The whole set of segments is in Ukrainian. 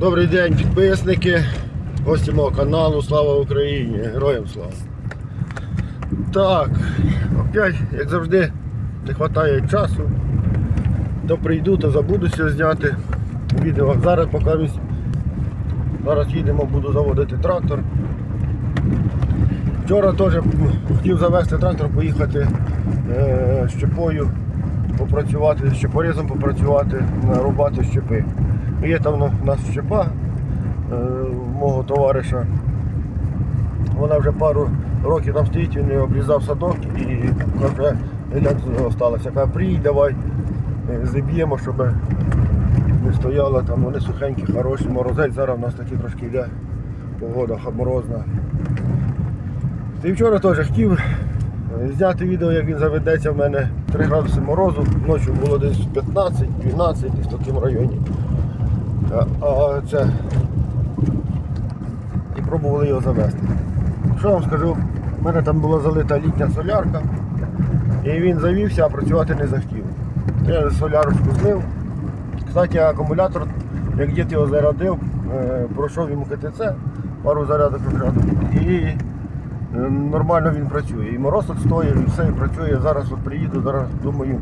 Добрий день, підписники, гості мого каналу, слава Україні, героям слава. Так, опять, як завжди, не вистачає часу. То прийду, то забудуся зняти відео. Зараз поки місь- зараз їдемо, буду заводити трактор. Вчора теж хотів завести трактор, поїхати е, щепою, попрацювати, щепорізом попрацювати, нарубати щепи. Є там у нас щепа е, мого товариша. Вона вже пару років там стоїть, він обрізав садок і каже, як залишилося. Каже, приїдь, давай е, зіб'ємо, щоб не стояла там, вони сухенькі, хороші, морозець. Зараз у нас такі трошки йде погода морозна. Ти вчора теж хотів е, зняти відео, як він заведеться в мене 3 градуси морозу, ночі було десь 15-12, десь в такому районі. А це і пробували його завести. Що вам скажу, в мене там була залита літня солярка, і він завівся, а працювати не захотів. Я солярочку злив. Кстати, акумулятор, як дід його зарядив, е, пройшов йому КТЦ, пару зарядок розряду. І е, нормально він працює. І мороз стоїть, і все і працює. Зараз от приїду, зараз думаю, е,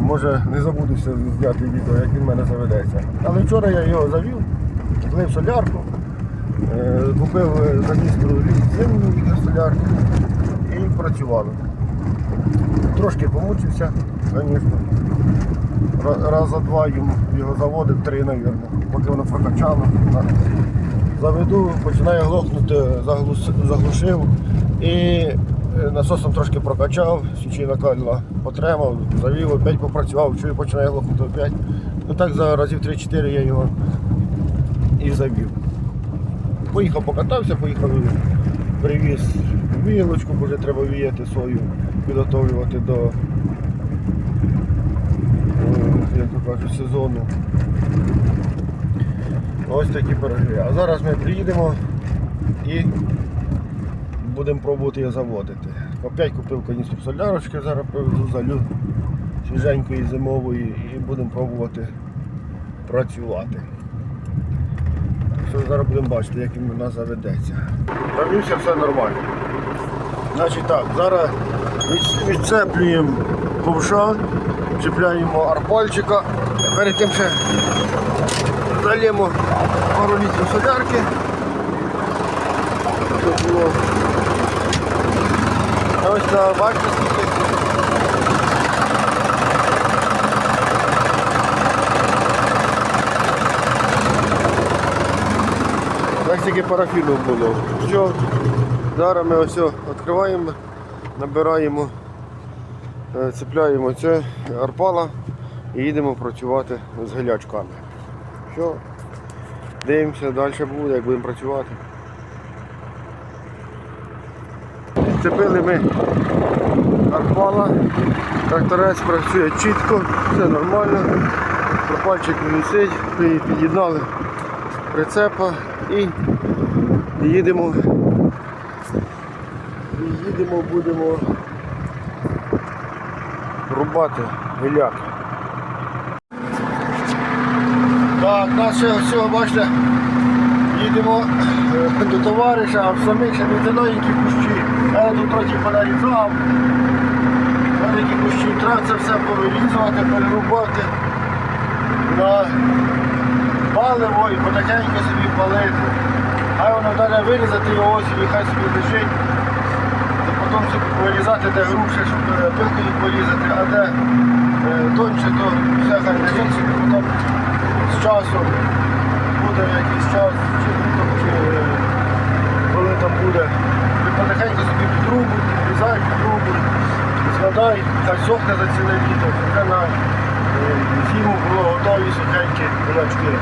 може не забудуся зняти відео, як він в мене заведеться. Але вчора я його завів, злив солярку, е, купив е, каністру зимню солярки і працювало. Трошки помучився, звісно. Раз за два його заводив, три, мабуть, поки воно прокачало. Заведу, починає глохнути, заглушив і е, насосом трошки прокачав, січина кальна потримав, завів, опять попрацював, чую, починає глохнути опять. Ну так за разів 3-4 я його і завів. Поїхав покатався, поїхав, привіз вілочку, бо вже треба віяти сою, підготовлювати до е, як то кажуть, сезону. Ось такі пироги. А зараз ми приїдемо і будемо пробувати її заводити. Опять купив каністру солярочки, зараз залю свіженької зимової і будемо пробувати працювати. Що зараз будемо бачити, як він у нас заведеться. Завівся все нормально. Значить так, зараз відцеплюємо ковша, чіпляємо арпальчика, перед тим ще залємо пару літрів солярки. Щоб було. Ось та бачите. Так тільки парафіну було. Все, зараз ми ось відкриваємо, набираємо, е, цепляємо це арпала і їдемо працювати з гелячками. Все, дивимося, далі буде, як будемо працювати. Цепили ми арпала, тракторець працює чітко, все нормально, пропальчик висить, під'єднали прицепа і їдемо. Їдемо, будемо рубати гіляк. Так, нас ще всього, бачите, їдемо е, до товариша, а в самих ще не тоненькі Я тут трохи понарізав. Великі кущі, треба це все повирізувати, перерубати на паливо і потихеньку собі палити. Хай воно далі вирізати його осінь, хай собі лежить. І потім собі вирізати, де грубше, щоб е, пилкою порізати, а де е, тоньше, то все хай лежить собі потім з часом буде якийсь час, чи літом, чи е, коли там буде. І потихеньку собі під трубу, підрізай під трубу, складай, хай сохне за ціле літо, вже на е, зиму було готові сухенькі кулачки.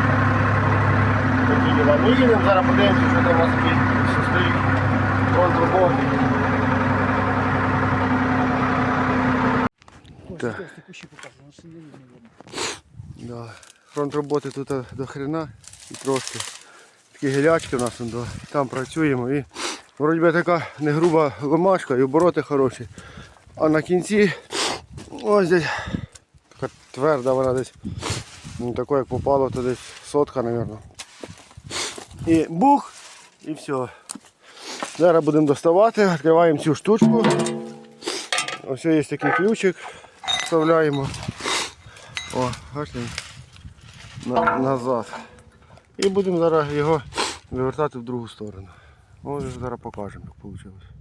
Такі діла. Ну їдемо, зараз подивимося, що там у нас такий стоїть фронт. Так. Да. Фронт роботи тут до хрена і трошки. Такі гілячки у нас там працюємо і вроді би така не груба ломашка і обороти хороші. А на кінці ось десь така тверда вона десь. Ну, як попало, то десь сотка, мабуть. І бух, і все. Зараз будемо доставати, відкриваємо цю штучку. Ось є такий ключик, вставляємо. О, бачите, на, назад. І будемо зараз його вивертати в другу сторону. Може зараз покажемо, як вийшло.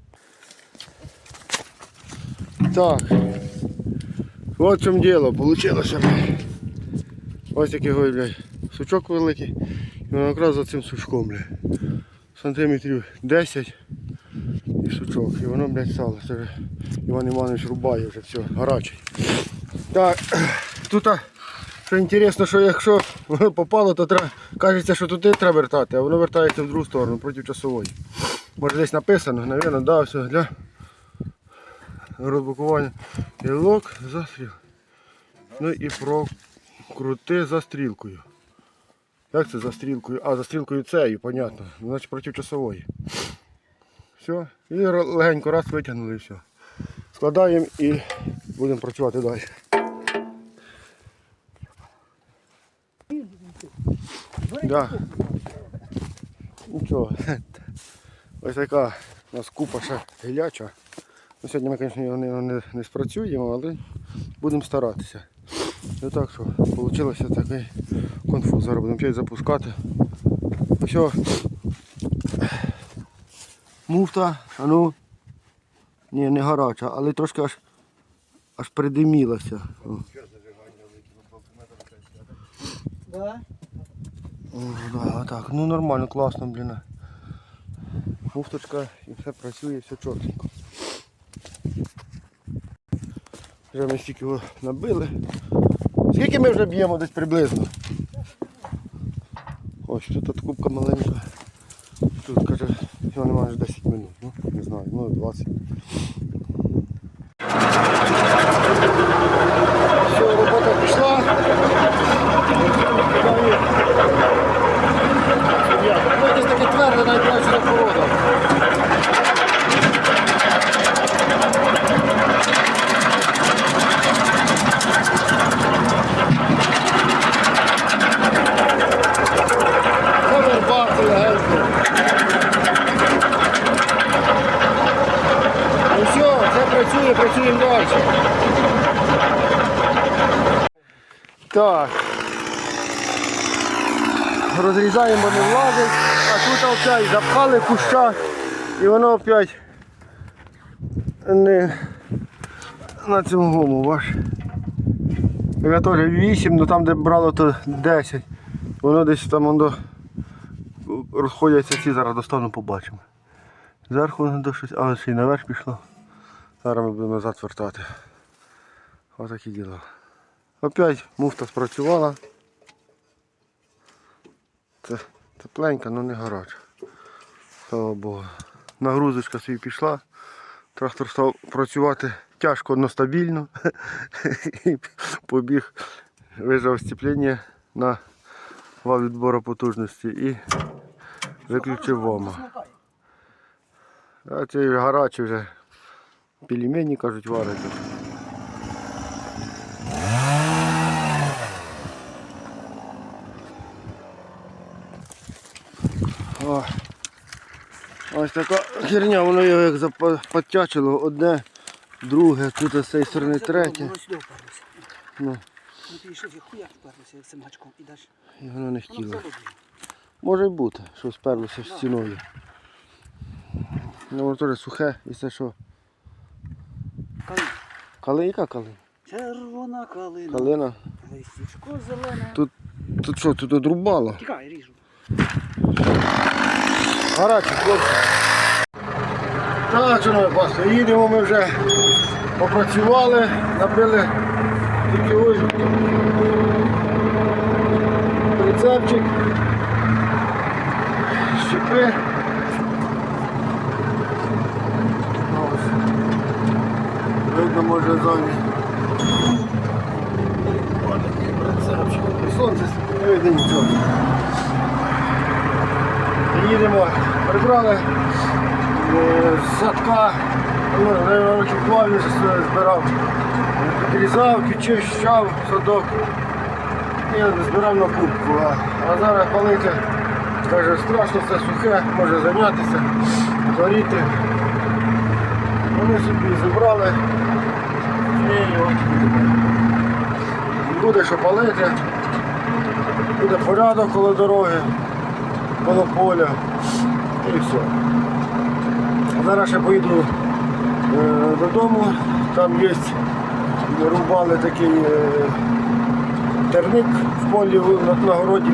Так. От в чому діло, вийшло. Ось такий блядь, сучок великий. І воно якраз за цим сучком, блядь. Сантиметрів 10 і сучок. І воно, блядь, стало. Це вже Іван Іванович рубає вже все, гарячий. Так, тут, що інтересно, що якщо воно попало, то треба, кажеться, що туди треба вертати, а воно вертається в другу сторону, проти часової. Може десь написано, навірно, да, все, для розблокування. Гілок, застріл. Ну і прокрути за стрілкою. Як це за стрілкою? А, за стрілкою цією, понятно. Значить проти часової. Все. І легенько раз витягнули і все. Складаємо і будемо працювати далі. Да. Нічого. Ось така у нас купа ще гіляча. Ну, сьогодні ми, звісно, його не, не, не спрацюємо, але будемо старатися. І так що вийшло такий конфуз. Зараз будемо п'ять запускати. Ось. Муфта, а ну. Ні, не гаряча, але трошки аж аж придимілася. Да? О, да, так, ну нормально, класно, блін. Муфточка і все працює, все чорненько. Вже ми стільки його набили. Скільки ми вже б'ємо десь приблизно? Ось тут от кубка маленька. Тут каже, його немає вже 10 минут. Ну, не знаю, ну 20. Все, робота пішла. Ну, якесь таке тверде, навіть краще за порода. Повербати легенько. Ну все, це працюємо далі. Так. Розрізаємо, не влазить, а тут опять запхали куща і воно опять не на цьому гуму бач. Я теж 8, ну там де брало то 10. Воно десь там воно розходяться ці, зараз достану побачимо. Зверху воно до щось, а ще й наверх пішло. Зараз ми будемо назад вертати. Ось такі діла. Опять муфта спрацювала. Це тепленька, але не гаряча. Слава Богу. Нагрузочка собі пішла. Трактор став працювати тяжко, але стабільно. Побіг, вижав сцеплення на вал відбору потужності і виключив вома. А цей гарячий вже пельмені, кажуть, варить. О, ось така херня, воно його як запотячило, одне, друге, тут з цієї сторони третє. Ну, Ну. І воно не хотіло. Може й бути, що сперлося стіною. Ну воно теж сухе, і це що? Калина. Калинка калина? Червона калина. Калина. Листічко зелене. Тут Тут що, тут одрубало? Тікай, ріжу. Гарячі, хлопці. Так, шановні пасти, їдемо ми вже попрацювали, набили ключовий прицепчик, щепи. Ось. Видно, може прицепчик. Сонце не видно нічого. Їдемо, прибрали е, з садка, ну, він вже збирав. Підрізав, підчищав садок і збирав на кубку. А, а зараз палити Каже, страшно, це сухе, може зайнятися, горіти. Вони собі зібрали і буде що палити, буде порядок коло дороги, коло поля і все. Зараз я поїду е, додому, там є, рубали такий е, терник в полі на, городі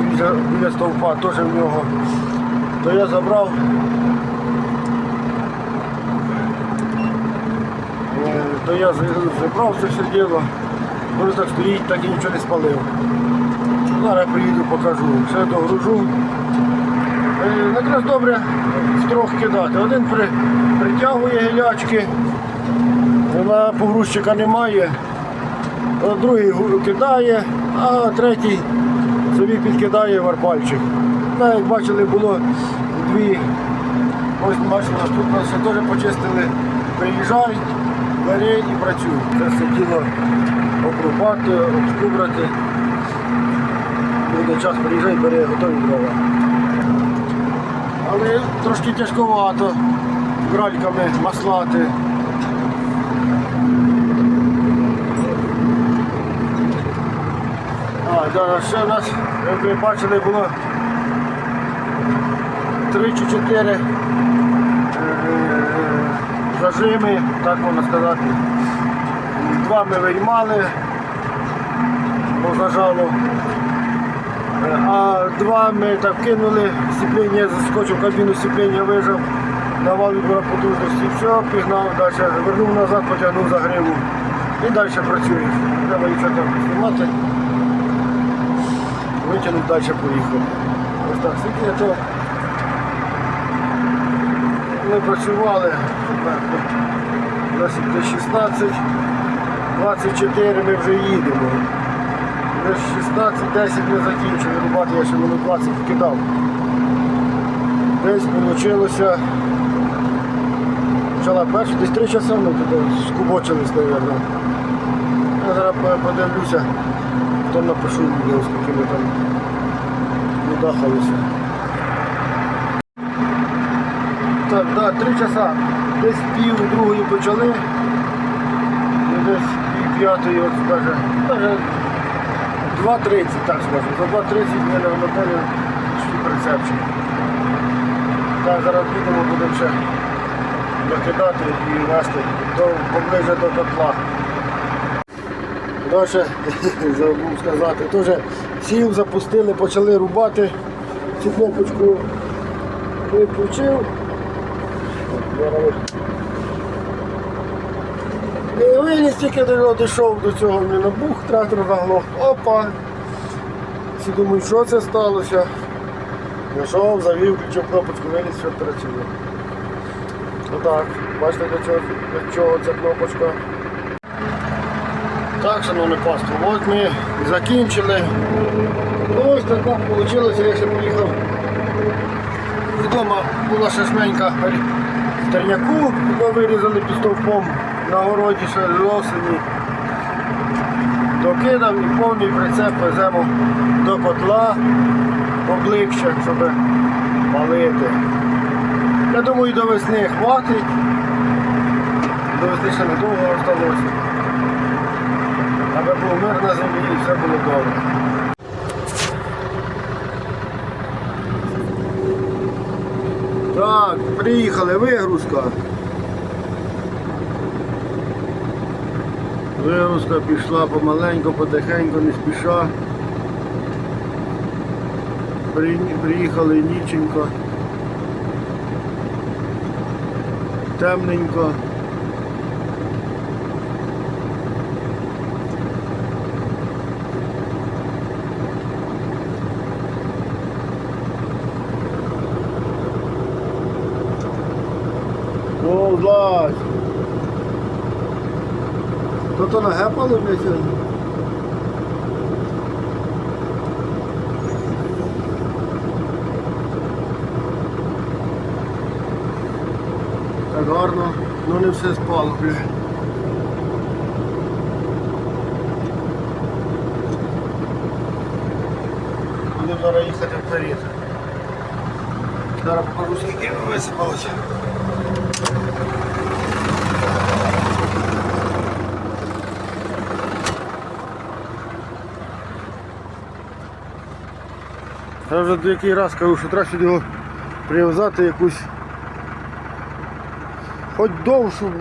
біля стовпа, теж в нього. То я забрав. То я забрав це все діло. Воно так стоїть, так і нічого не спалив. Зараз приїду, покажу. Все догружу. Е, Якраз добре втрьох кидати. Один при, притягує гілячки, на погрузчика немає, а другий кидає, а третій собі підкидає варпальчик. Так, як бачили, було дві. Ось бачили, тут нас теж почистили. Приїжджають, бери і працюють. Це все діло обрубати, обскубрати. Буде час приїжджай, бери готові дрова. Але трошки тяжковато гральками маслати. А, ще в нас, як ви бачили, було три чи чотири е, зажими, так можна сказати. Два ми виймали, бо зажало. А два ми так кинули, сцеплення, заскочив кабіну, сцеплення вижав, давав відбора потужності, все, пігнав, далі вернув назад, потягнув за гриву і далі працює. Треба нічого там знімати. Витягнув, далі поїхав. Ось так, то ми працювали, у нас 16, 24 ми вже їдемо. Десь 16-10 ми закінчили рубати, я ще минут 20 кидав. Десь вийшло. Почала перша, десь 3 часа ми туди скубочились, мабуть. Я зараз подивлюся, потім напишу відео, скільки ми там надахалися. 3 часа. Десь пів другої почали. І десь пів п'ятої, от каже, каже, 2.30, так скажу. За 2.30 ми на моделі пішли прицепчик. Так, зараз підемо, будемо ще докидати і вести до, поближе до котла. Далі забув сказати, теж сів, запустили, почали рубати. Цю кнопочку. Зараз і виліз тільки до нього дійшов до цього не набух, трактор заглох. Опа! Всі думають, що це сталося. Знайшов, завів, включив кнопочку, виліз, що працює. Отак, бачите для чого, для чого ця кнопочка. Так, шановне паство, от ми закінчили. Ось так вийшло, я ще поїхав. Вдома була ще жменька терняку, ми вирізали під стовпом на городі ще осені. Докидав і повний прицеп веземо до котла поближче, щоб палити. Я думаю, до весни хватить. До весни ще недовго залишилося. Аби був мир на землі і все було добре. Так, приїхали, вигрузка. Вигрузка пішла помаленьку, потихеньку, не спіша. При- Приїхали ніченько. Темненько. О, злазь. То то нагепали, блядь, сьогодні? Так гарно, ну не все спало, блядь. Будемо зараз їхати вперед. Зараз покажу, скільки висипалося. Я вже деякий раз кажу, що треба його прив'язати якусь хоч довшу,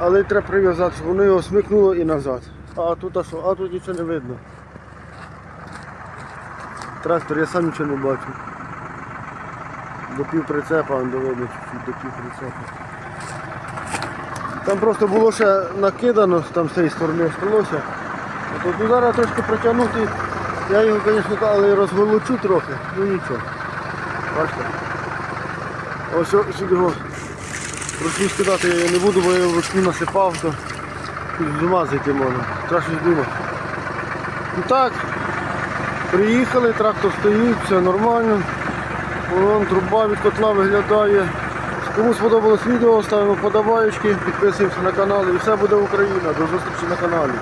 але треба прив'язати, щоб воно його смикнуло і назад. А тут а що? А тут нічого не видно. Трактор, я сам нічого не бачу. До пів прицепа, до видно до пів прицепа. Там просто було ще накидано, там з цієї сторони осталося. Тут ну, зараз трошки протягнути. Я його, звісно, але розголочу трохи, ну нічого. Бачите? Ось сюди його вручну скидати я не буду, бо я вручну насипав, то з ума зайти можна. Щось думати. Ну так, приїхали, трактор стоїть, все нормально. Вон труба від котла виглядає. Кому сподобалось відео, ставимо подобаєчки, підписуємося на канал і все буде Україна. До зустрічі на каналі.